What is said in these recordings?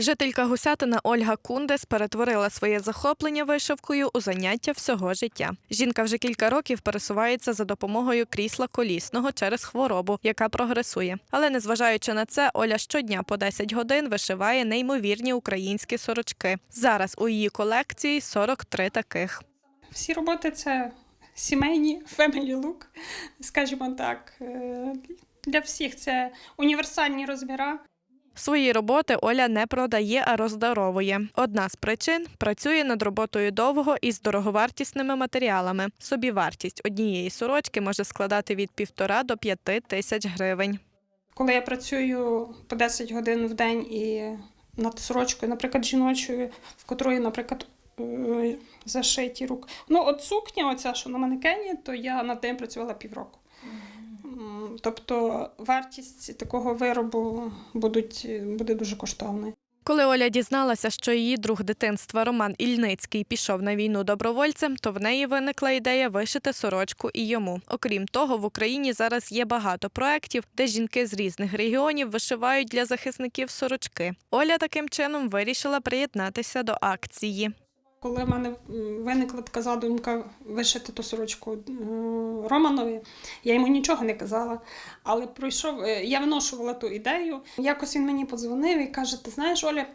Жителька Гусятина Ольга Кундес перетворила своє захоплення вишивкою у заняття всього життя. Жінка вже кілька років пересувається за допомогою крісла колісного через хворобу, яка прогресує. Але незважаючи на це, Оля щодня по 10 годин вишиває неймовірні українські сорочки. Зараз у її колекції 43 таких. Всі роботи це сімейні, family look, скажімо так. Е, Для всіх це універсальні розміри. Свої роботи Оля не продає, а роздаровує. Одна з причин працює над роботою довго і з дороговартісними матеріалами. Собівартість однієї сорочки може складати від півтора до п'яти тисяч гривень. Коли я працюю по 10 годин в день і над сорочкою, наприклад, жіночою, в котрої, наприклад, е, зашиті рук. Ну, от сукня, оця, що на манекені, то я над нею працювала півроку. Тобто вартість такого виробу будуть, буде дуже коштовною. Коли Оля дізналася, що її друг дитинства Роман Ільницький пішов на війну добровольцем, то в неї виникла ідея вишити сорочку і йому. Окрім того, в Україні зараз є багато проєктів, де жінки з різних регіонів вишивають для захисників сорочки. Оля таким чином вирішила приєднатися до акції. Коли в мене виникла така задумка вишити ту сорочку Романові, я йому нічого не казала. Але пройшов, е, я виношувала ту ідею. Якось він мені подзвонив і каже: Ти знаєш, Оля,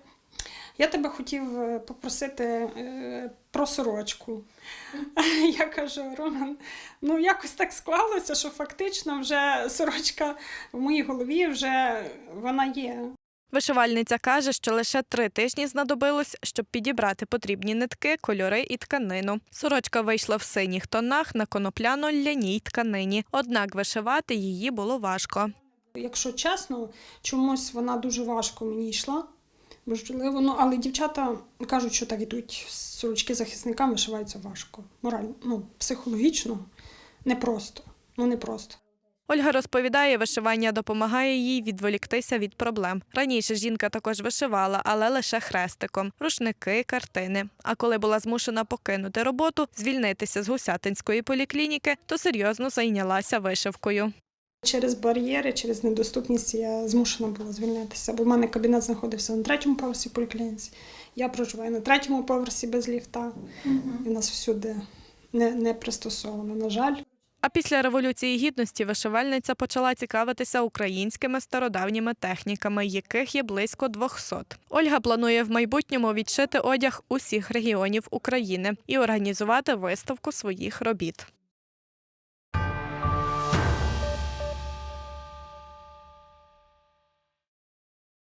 я тебе хотів е, попросити е, про сорочку. Я кажу, Роман, ну якось так склалося, що фактично вже сорочка в моїй голові вже вона є. Вишивальниця каже, що лише три тижні знадобилось, щоб підібрати потрібні нитки, кольори і тканину. Сорочка вийшла в синіх тонах на конопляно-ляній тканині, однак вишивати її було важко. Якщо чесно, чомусь вона дуже важко мені йшла. Можливо, ну, але дівчата кажуть, що так ідуть сорочки захисникам вишиваються важко. Морально, ну, психологічно непросто. Ну, непросто. Ольга розповідає, вишивання допомагає їй відволіктися від проблем. Раніше жінка також вишивала, але лише хрестиком, рушники, картини. А коли була змушена покинути роботу, звільнитися з гусятинської поліклініки, то серйозно зайнялася вишивкою. Через бар'єри, через недоступність я змушена була звільнитися, бо в мене кабінет знаходився на третьому поверсі поліклініці. Я проживаю на третьому поверсі без ліфта. І в нас всюди не, не пристосовано, на жаль. А після революції гідності вишивальниця почала цікавитися українськими стародавніми техніками, яких є близько 200. Ольга планує в майбутньому відшити одяг усіх регіонів України і організувати виставку своїх робіт.